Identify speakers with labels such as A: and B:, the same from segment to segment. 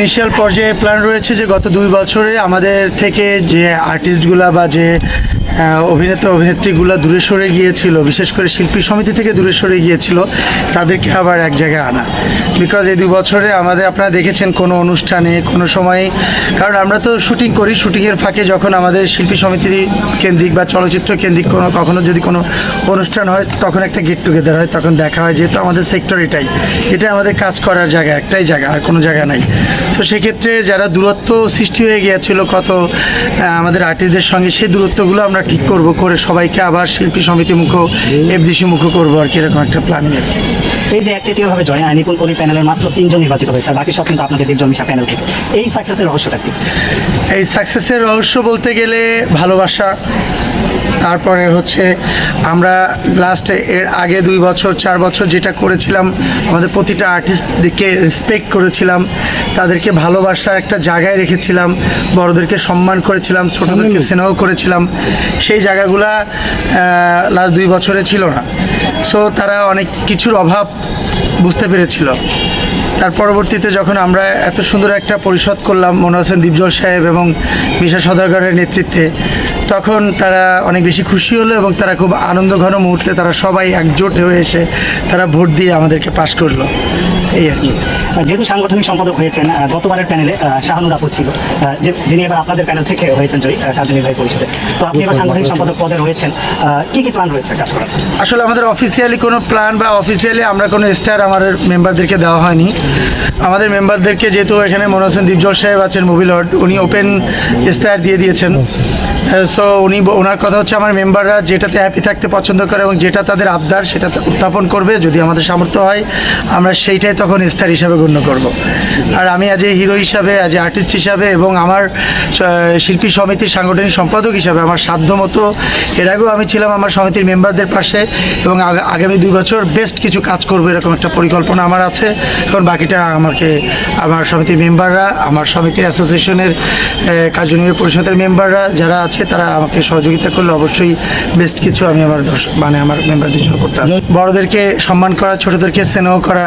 A: Initial পর্যায়ে plan রয়েছে যে গত দুই বছরে আমাদের থেকে যে আর্টিস্টগুলা বা যে অভিনেতা, অভিনেত্রীগুলো দূরে সরে গিয়েছিল, বিশেষ করে শিল্পী সমিতি থেকে দূরে সরে গিয়েছিল, তাদেরকে আবার এক জায়গায় আনা। বিকজ এই দুই বছরে আমাদের, আপনারা দেখেছেন কোনো অনুষ্ঠানে, কোনো সময়ে, কারণ আমরা তো শুটিং করি, শুটিংয়ের ফাঁকে যখন আমাদের শিল্পী সমিতি কেন্দ্রিক বা চলচ্চিত্র কেন্দ্রিক কোনো, কখনো যদি কোনো অনুষ্ঠান হয়, তখন একটা গেট টুগেদার হয়, তখন দেখা হয়, যেহেতু আমাদের সেক্টর এটাই। এটা আমাদের কাজ করার জায়গা, একটাই জায়গা, আর কোনো জায়গা নাই। তো সেক্ষেত্রে যারা দূরত্ব সৃষ্টি হয়ে গিয়েছিল কত আমাদের আর্টিস্টদের সঙ্গে, সেই দূরত্বগুলো আমরা ঠিক করব করে সবাইকে আবার শিল্পী সমিতি মুখ এফডিসি মুখ করব আর কি এরকম একটা প্ল্যানিং আর কি
B: এই যে একচেটিয়াভাবে জয় নিপুণ কলি প্যানেলের মাত্র তিনজন নির্বাচিত হয়েছে আর বাকি সব কিন্তু আপনাদের দীর্ঘ মিশা প্যানেল থেকে। এই সাকসেসের রহস্যটা কি?
A: এই সাকসেসের রহস্য বলতে গেলে ভালোবাসা তারপরে হচ্ছে আমরা লাস্টে এর আগে দুই বছর চার বছর যেটা করেছিলাম আমাদের প্রতিটা আর্টিস্টকে রেসপেক্ট করেছিলাম তাদেরকে ভালোবাসার একটা জায়গায় রেখেছিলাম বড়দেরকে সম্মান করেছিলাম ছোটদেরকে স্নেহ করেছিলাম। সেই জায়গাগুলা লাস্ট দুই বছরে ছিল না। সো তারা অনেক কিছুর অভাব বুঝতে পেরেছিল। তার পরবর্তীতে যখন আমরা এত সুন্দর একটা পরিষদ করলাম মনে হোসেন দীপজল সাহেব এবং মিশা সদাগরের নেতৃত্বে তখন তারা অনেক বেশি খুশি হলো এবং তারা খুব আনন্দ ঘন মুহূর্তে তারা সবাই একজোট হয়ে এসে তারা ভোট দিয়ে আমাদেরকে পাশ করল। এই আর কি।
B: যেহেতু সাংগঠনিক সম্পাদক হয়েছেন গতবারের প্যানেলে শাহানুর আপুর ছিল যে যিনি এবার আপনাদের প্যানেল থেকে হয়েছেন জয়ী কার্যনির্বাহী পরিষদে। তো আপনি এবার সাংগঠনিক সম্পাদক পদে রয়েছেন কি কি প্ল্যান রয়েছে কাজ করার?
A: আসলে আমাদের অফিসিয়ালি কোনো প্ল্যান বা অফিসিয়ালি আমরা কোনো স্টার আমাদের মেম্বারদেরকে দেওয়া হয়নি। আমাদের মেম্বারদেরকে যেহেতু এখানে মনে হচ্ছেন দীপজল সাহেব আছেন মুভি লর্ড উনি ওপেন স্টার দিয়ে দিয়েছেন। সো উনি ওনার কথা হচ্ছে আমার মেম্বাররা যেটাতে হ্যাপি থাকতে পছন্দ করে এবং যেটা তাদের আবদার সেটা উত্থাপন করবে যদি আমাদের সামর্থ্য হয় আমরা সেইটাই তখন স্টার হিসাবে গণ্য করব আর আমি আজ হিরো হিসাবে আজ আর্টিস্ট হিসাবে এবং আমার শিল্পী সমিতির সাংগঠনিক সম্পাদক হিসাবে আমার সাধ্য মতো এর আগেও আমি ছিলাম আমার সমিতির মেম্বারদের পাশে এবং আগামী দুই বছর বেস্ট কিছু কাজ করব এরকম একটা পরিকল্পনা আমার আছে এখন বাকিটা আমাকে, আমার সমিতির মেম্বাররা, আমার সমিতির অ্যাসোসিয়েশনের কার্যনির্বাহী পরিষদের মেম্বাররা যারা আছে তারা আমাকে সহযোগিতা করলে অবশ্যই বেস্ট কিছু আমি আমার মানে আমার মেম্বারদের জন্য করতে পারব। বড়দেরকে সম্মান করা, ছোটদেরকে স্নেহ করা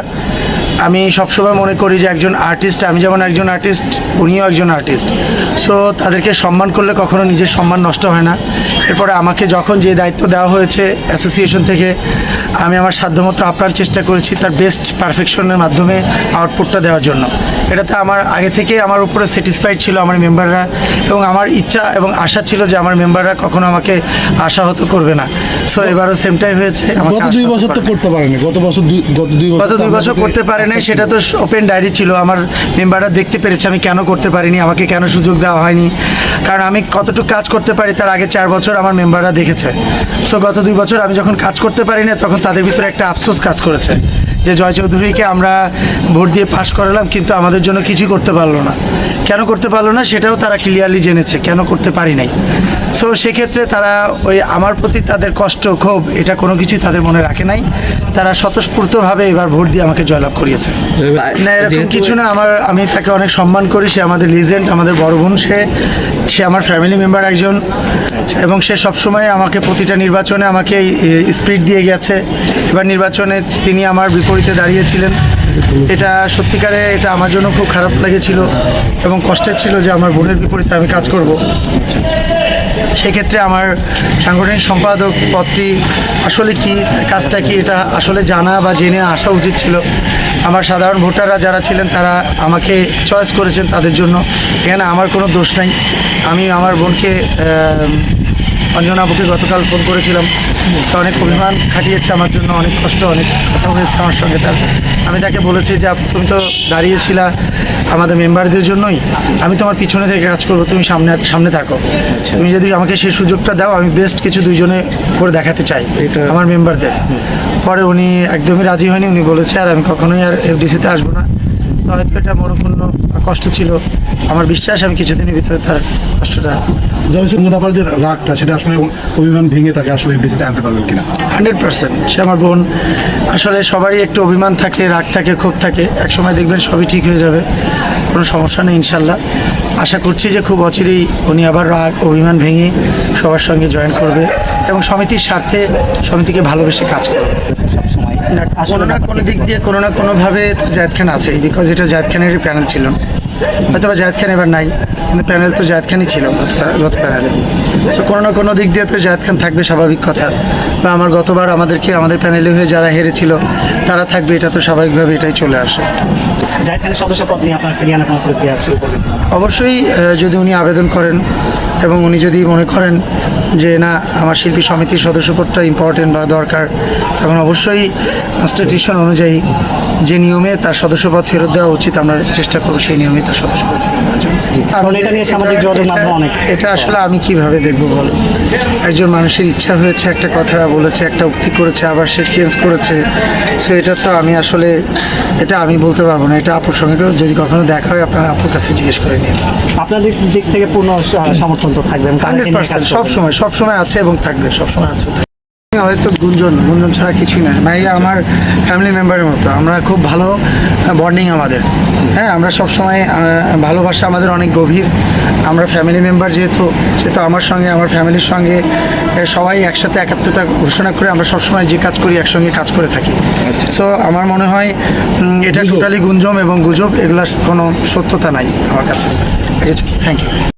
A: আমি সবসময় মনে করি যে একজন আর্টিস্ট আমি যেমন একজন আর্টিস্ট উনিও একজন আর্টিস্ট সো তাদেরকে সম্মান করলে কখনো নিজের সম্মান নষ্ট হয় না। এরপরে আমাকে যখন যে দায়িত্ব দেওয়া হয়েছে অ্যাসোসিয়েশন থেকে আমি আমার সাধ্যমতো আপ্রাণ চেষ্টা করেছি তার বেস্ট পারফেকশনের মাধ্যমে আউটপুটটা দেওয়ার জন্য। এটাতে আমার আগে থেকে আমার উপরে স্যাটিসফাইড ছিল আমার মেম্বাররা এবং আমার ইচ্ছা এবং আশা ছিল যে আমার মেম্বাররা কখনো আমাকে আশাহত করবে না। সো এবারও সেমটাই হয়েছে
C: গত দুই বছর তো
A: করে।
C: করতে পারেনি গত বছর গত দুই
A: গত দুই বছর করতে পারে নাই সেটা তো ওপেন ডায়েরি ছিল আমার মেম্বাররা দেখতে পেরেছে আমি কেন করতে পারিনি আমাকে কেন সুযোগ দেওয়া হয়নি। কারণ আমি কতটুকু কাজ করতে পারি তার আগে চার বছর আমার মেম্বাররা দেখেছে। সো গত দুই বছর আমি যখন কাজ করতে পারি না তখন তাদের ভিতরে একটা আফসোস কাজ করেছে। যে জয় চৌধুরীকে আমরা ভোট দিয়ে পাশ করালাম কিন্তু আমাদের জন্য কিছুই করতে পারল না। কেন করতে পারল না সেটাও তারা ক্লিয়ারলি জেনেছে কেন করতে পারি নাই। সো সেক্ষেত্রে তারা ওই আমার প্রতি তাদের কষ্ট ক্ষোভ এটা কোনো কিছুই তাদের মনে রাখে নাই। তারা স্বতঃস্ফূর্তভাবে এবার ভোট দিয়ে আমাকে জয়লাভ করিয়েছে। না এরকম কিছু না আমার আমি তাকে অনেক সম্মান করি সে আমাদের লিজেন্ড আমাদের বড় বোন সে সে আমার ফ্যামিলি মেম্বার একজন। এবং সে সবসময় আমাকে প্রতিটা নির্বাচনে আমাকে স্পিড দিয়ে গেছে। এবার নির্বাচনে তিনি আমার বিপরীতে দাঁড়িয়েছিলেন। এটা সত্যিকারে এটা আমার জন্য খুব খারাপ লেগেছিল এবং কষ্টের ছিল যে আমার বোনের বিপরীতে আমি কাজ করব। সেক্ষেত্রে আমার সাংগঠনিক সম্পাদক পদটি আসলে কি কাজটা কি, এটা আসলে জানা বা জেনে আসা উচিত ছিল। আমার সাধারণ ভোটাররা যারা ছিলেন, তারা আমাকে চয়েস করেছেন তাদের জন্য। এখানে আমার কোনো দোষ নাই। আমি আমার বোনকে আহ, অঞ্জনাবুকে গতকাল ফোন করেছিলাম। তো অনেক অভিমান খাটিয়েছে আমার জন্য অনেক কষ্ট অনেক কথা হয়েছে আমার সঙ্গে তার। আমি তাকে বলেছি যে তুমি তো দাঁড়িয়েছিলা আমাদের মেম্বারদের জন্যই। আমি তোমার পিছনে থেকে কাজ করব তুমি সামনে সামনে থাকো। তুমি যদি আমাকে সেই সুযোগটা দাও আমি বেস্ট কিছু দুইজনে করে দেখাতে চাই আমার মেম্বারদের। পরে উনি একদমই রাজি হয়নি উনি বলেছে আর আমি কখনোই আর এফডিসিতে আসব না। তো হয়তো এটা মনোপূর্ণ কষ্ট ছিল। আমার বিশ্বাস আমি কিছুদিনের ভিতরে তার কষ্টটা
C: জয়সিংহ আবার যে রাগটা সেটা আসলে অভিমান ভেঙে তাকে আসলে এফডিসিতে আনতে পারবেন কিনা?
A: Hundred percent. সে আমার বোন। আসলে সবারই একটু অভিমান থাকে রাগ থাকে ক্ষোভ থাকে। একসময় দেখবেন সবই ঠিক হয়ে যাবে। কোনো সমস্যা নেই ইনশাল্লাহ। আশা করছি যে খুব অচিরেই উনি আবার রাগ অভিমান ভেঙে সবার সঙ্গে জয়েন করবে এবং সমিতির স্বার্থে সমিতিকে ভালোবেসে কাজ করবে। না, কোনো না কোনো দিক দিয়ে কোনো না কোনোভাবে তো জায়দ খান আছেই বিকজ এটা জায়দ খানেরই প্যানেল ছিল। হয়তো বা জায়দ খান এবার নাই, কিন্তু প্যানেল তো জায়দ খানই ছিল গত প্যা- গত প্যানেলে সো কোনো না কোনো দিক দিয়ে তো জায়দ খান থাকবে স্বাভাবিক কথা। বা আমার গতবার আমাদেরকে, আমাদের প্যানেলে হয়ে যারা হেরেছিল, তারা থাকবে, এটা তো স্বাভাবিকভাবে এটাই চলে আসে। অবশ্যই যদি উনি আবেদন করেন এবং উনি যদি মনে করেন যে না, আমার শিল্পী সমিতির সদস্যপদটা ইম্পর্টেন্ট বা দরকার, তখন অবশ্যই কনস্টিটিউশন অনুযায়ী যে নিয়মে তার সদস্যপদ ফেরত দেওয়া উচিত, আমরা চেষ্টা করব সেই নিয়মে তার সদস্যপদ
B: কারণ এটা নিয়ে সামাজিক যোগাযোগ মাধ্যম অনেক।
A: এটা আসলে আমি কীভাবে দেখব বলো? একজন মানুষের ইচ্ছা হয়েছে একটা কথা বলেছে একটা উক্তি করেছে আবার সে চেঞ্জ করেছে। সো এটা তো আমি আসলে এটা আমি বলতে পারব না। এটা আপুর সঙ্গে যদি কখনো দেখা হয় আপনার আপুর কাছে জিজ্ঞেস করে নিন।
B: আপনাদের দিক থেকে পূর্ণ সমর্থন তো থাকবে।
A: সব সময় সব সময় আছে এবং থাকবে সব সময় আছে। হয়তো গুঞ্জন গুঞ্জন ছাড়া কিছুই না ভাইয়া আমার ফ্যামিলি মেম্বারের মতো। আমরা খুব ভালো বন্ডিং আমাদের। হ্যাঁ আমরা সব সময় ভালোবাসা আমাদের অনেক গভীর। আমরা ফ্যামিলি মেম্বার যেহেতু সেহেতু আমার সঙ্গে আমার ফ্যামিলির সঙ্গে সবাই একসাথে একাত্মতা ঘোষণা করে আমরা সবসময় যে কাজ করি একসঙ্গে কাজ করে থাকি। সো আমার মনে হয় এটা টোটালি গুঞ্জম এবং গুজব এগুলার কোনো সত্যতা নাই আমার কাছে। Thank you